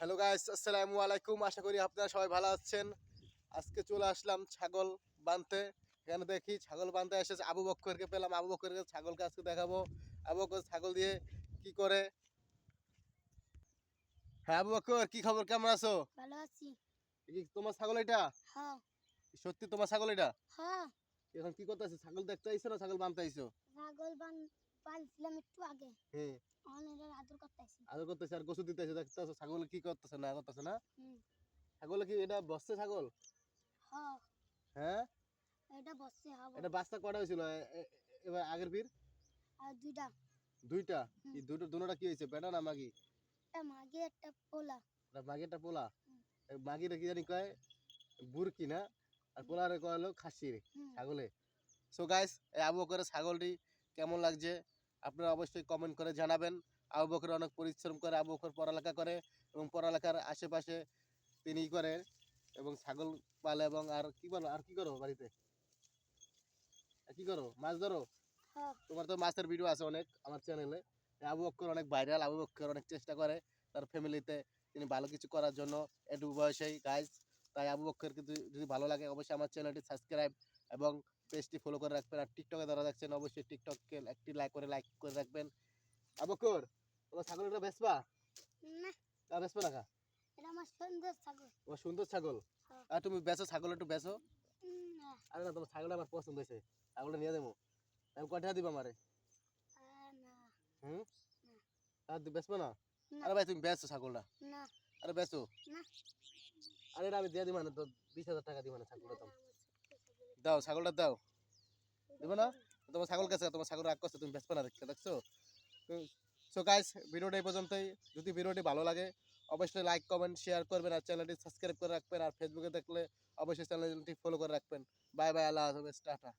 Hello guys আসসালামু আলাইকুম আশা করি আপনারা সবাই ভালো আছেন। আজকে চলে আসলাম ছাগল বানতে। এখানে দেখি ছাগল বানতে এসেছে। আবু বক্করকে পেলাম। আবু বক্করকে ছাগলকে আজকে দেখাবো। আবু বক্কর ছাগল দিয়ে কি করে? হ্যাঁ আবু বক্কর কি খবর? কেমন আছো? ভালো আছি। তোমার ছাগল এটা? হ্যাঁ। সত্যি তোমার ছাগল এটা? হ্যাঁ। এখন কি করতে ছাগল দেখতে আইছো না ছাগল বানতে আইছো? ছাগল বান পালছিলাম একটু আগে। হ্যাঁ। এখন এটা আদর করতেছি। আর গোসু দিতেছে। দেখতেছো ছাগল কি করতেছে না করতেছে না? ছাগল কি এটা বসছে ছাগল? হ্যাঁ? এটা বসছে এটা বাচ্চা কটা হয়েছিল? এবার আগের বীর আর দুইটা। দুইটা? এই দুটো দুটোটা কি হয়েছে? বেটা না মাগি? একটা মাগে একটা পোলা। এটা মাগিটা পোলা? হুম। এই মাগিটা কি জানি কয়? বুরকি না? আর পোলারে কয় হলো খাসি ছাগলে। সো গাইস এই আবু বকরের ছাগলটি কেমন লাগছে? আপনারা অবশ্যই কমেন্ট করে জানাবেন। আবু বকর অনেক পরিশ্রম করে আবু বকর পড়ালেখা করে এবং পড়ালেখার আশেপাশে তিনি করে এবং ছাগল পালে এবং আর কি বলো আর কি করো বাড়িতে? কি করো মাছ ধরো? হ্যাঁ। তোমার তো মাছের ভিডিও আছে অনেক আমার চ্যানেলে আবু বক্কর অনেক ভাইরাল আবু বক্কর অনেক চেষ্টা করে তার ফ্যামিলিতে তিনি ভালো কিছু করার জন্য। একটু বয়সেই গাইজ তাই আবু বক্কর কিন্তু যদি ভালো লাগে অবশ্যই আমার চ্যানেলটি সাবস্ক্রাইব এবং পেজটি ফলো করে রাখবেন আর টিকটকে যারা দেখছেন অবশ্যই টিকটককে একটি লাইক করে লাইক করে রাখবেন। আবু বক্কর তোমার ছাগলটা বেসবা না। তা বেসবা না খা। এটা আমার সুন্দর ছাগল। তোমার সুন্দর ছাগল? হ্যাঁ। আর তুমি বেচো ছাগল একটু বেচো। না। আরে না তোমার ছাগলটা আমার পছন্দ হয়েছে। ছাগলটা নিয়ে দেবো আমি কয়টা দিবা আমারে? না। হুম? না। আর বেসবো না? না। আরে ভাই তুমি বেচো ছাগলটা। না। আরে বেচো। না। আরে এটা আমি দিয়ে দিই মানে তো বিশ হাজার টাকা দিই মানে ছাগলটা দাম না, আমার ছোট্ট ছাগল। দাও ছাগলটা দাও। দেবো না? তোমার ছাগল কাছে তোমার ছাগল রাগ করছে তুমি ব্যস্ত না দেখতে দেখছ? সো গাইস ভিডিওটা এই পর্যন্তই। যদি ভিডিওটি ভালো লাগে অবশ্যই লাইক কমেন্ট শেয়ার করবেন আর চ্যানেলটি সাবস্ক্রাইব করে রাখবেন। আর ফেসবুকে দেখলে অবশ্যই চ্যানেলটি ফলো করে রাখবেন। বাই বাই আল্লাহ হাফেজ টাটা।